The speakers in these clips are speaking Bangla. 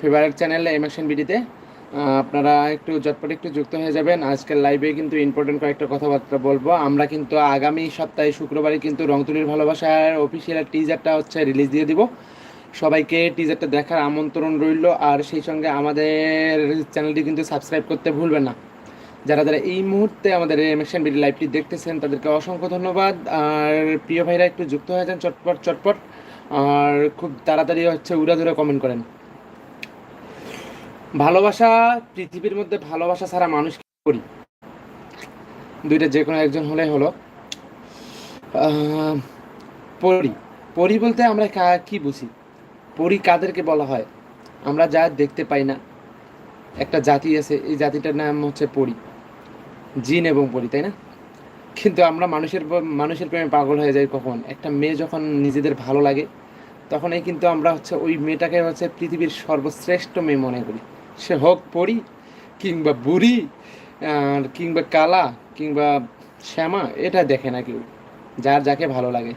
ফেভারিট চ্যানেল এমএকশন বিডিতে আপনারা একটু জটপট একটু যুক্ত হয়ে যাবেন। আজকের লাইভে কিন্তু ইম্পর্টেন্ট কয়েকটা কথাবার্তা বলব। আমরা কিন্তু আগামী সপ্তাহে শুক্রবারে কিন্তু রংতুলির ভালোবাসার অফিসিয়াল টিজারটা হচ্ছে রিলিজ দিয়ে দিব। সবাইকে টিজারটা দেখার আমন্ত্রণ রইল। আর সেই সঙ্গে আমাদের চ্যানেলটি কিন্তু সাবস্ক্রাইব করতে ভুলবেন না। যারা যারা এই মুহূর্তে আমাদের এমএকশন বিডি লাইভটি দেখতেছেন, তাদেরকে অসংখ্য ধন্যবাদ। আর প্রিয় ভাইরা, একটু যুক্ত হয়ে যান, চটপট চটপট। আর খুব তাড়াতাড়ি হচ্ছে উড়া ধরে কমেন্ট করেন। ভালোবাসা পৃথিবীর মধ্যে ভালোবাসা ছাড়া মানুষ কি করি? দুইটা যে কোনো একজন হলে। হলো পরি। পরি বলতে আমরা কা- বুঝি? পরি কাদেরকে বলা হয়? আমরা যা দেখতে পাই না। একটা জাতি আছে, এই জাতিটার নাম হচ্ছে পরি। জিন এবং পরি, তাই না? কিন্তু আমরা মানুষের মানুষের প্রেমে পাগল হয়ে যাই কখন? একটা মেয়ে যখন নিজেদের ভালো লাগে, তখনই কিন্তু আমরা হচ্ছে ওই মেয়েটাকে হচ্ছে পৃথিবীর সর্বশ্রেষ্ঠ মেয়ে মনে করি। সে হোক পরি, কিংবা বুড়ি কিংবা কালা, কিংবা শ্যামা, এটা দেখে না কেউ, যার যাকে ভালো লাগে।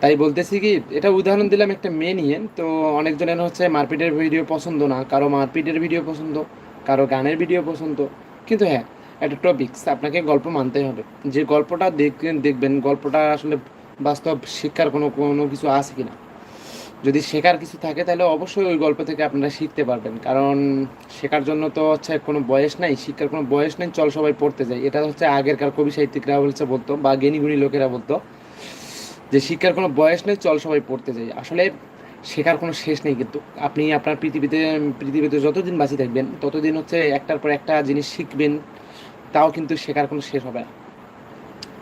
তাই বলতেছি কি, এটা উদাহরণ দিলাম একটা মেয়ে নিয়ে, তো অনেকজনের হচ্ছে মারপিটের ভিডিও পছন্দ না, কারও মারপিটের ভিডিও পছন্দ, কারও গানের ভিডিও পছন্দ, কিন্তু হ্যাঁ একটা টপিকস আপনাকে গল্প মানতেই হবে। যে গল্পটা দেখবেন দেখবেন, গল্পটা আসলে বাস্তব শিক্ষার কোনো কোনো কিছু আছে কিনা। যদি শেখার কিছু থাকে, তাহলে অবশ্যই ওই গল্প থেকে আপনারা শিখতে পারবেন। কারণ শেখার জন্য তো হচ্ছে কোনো বয়স নাই, শিক্ষার কোনো বয়স নেই, চল সবাই পড়তে যাই। এটা হচ্ছে আগেরকার কবি সাহিত্যিকরা বলছে, বলতো, বা জ্ঞানীগুণী লোকেরা বলতো, যে শিক্ষার কোনো বয়স নেই, চল সবাই পড়তে যাই। আসলে শেখার কোনো শেষ নেই কিন্তু। আপনি আপনার পৃথিবীতে পৃথিবীতে যতদিন বাঁচি থাকবেন, ততদিন হচ্ছে একটার পর একটা জিনিস শিখবেন। তাও কিন্তু শেখার কোনো শেষ হবে না।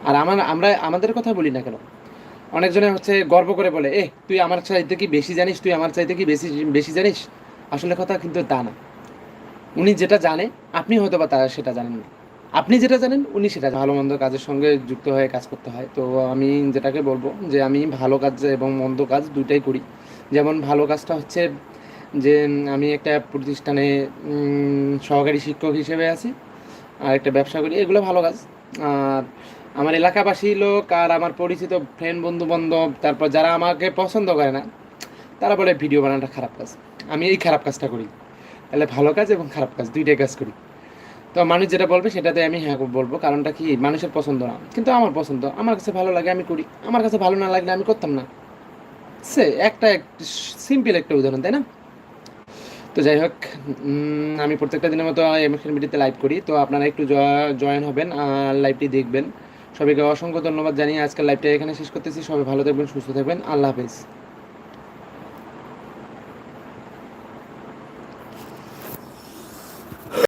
আর আমার, আমরা, আমাদের কথা বলি না কেন? অনেকজনে হচ্ছে গর্ব করে বলে এ তুই আমার চাইতে কি বেশি জানিস? তুই আমার চাইতে কি বেশি বেশি জানিস? আসলে কথা কিন্তু তা না। উনি যেটা জানে, আপনি হয়তো বা তা সেটা জানেন না। আপনি যেটা জানেন, উনি সেটা ভালো মন্দ কাজের সঙ্গে যুক্ত হয়ে কাজ করতে হয়। তো আমি যেটাকে বলব যে, আমি ভালো কাজ এবং মন্দ কাজ দুইটাই করি। যেমন ভালো কাজটা হচ্ছে যে, আমি একটা প্রতিষ্ঠানে সহকারী শিক্ষক হিসেবে আছি। আর একটা ব্যবসা করি, এগুলো ভালো কাজ। আর আমার এলাকাবাসী লোক আর আমার পরিচিত ফ্রেন্ড বন্ধু বান্ধব তারপর যারা আমাকে পছন্দ করে না, তারা বলে ভিডিও বানানোটা খারাপ কাজ। আমি এই খারাপ কাজটা করি। তাহলে ভালো কাজ এবং খারাপ কাজ, দুইটাই কাজ করি। তো মানুষ যেটা বলবে সেটাতে আমি হ্যাঁ বলব, কারণটা কি? মানুষের পছন্দ না। কিন্তু আমার পছন্দ, আমার কাছে ভালো লাগে আমি করি। আমার কাছে ভালো না লাগলে আমি করতাম না। সে একটা সিম্পল একটা উদাহরণ, তাই না? তো যাই হোক আমি প্রত্যেকটা দিনের মতো এমএসএন মিডিতে লাইভ করি। তো আপনারা একটু জয়েন হবেন আর লাইভটি দেখবেন। সবাইকে অসংখ্য ধন্যবাদ জানিয়ে আজকের লাইভটা এখানে শেষ করতেছি। সবাই ভালো থাকবেন, সুস্থ থাকবেন। আল্লাহ হাফেজ।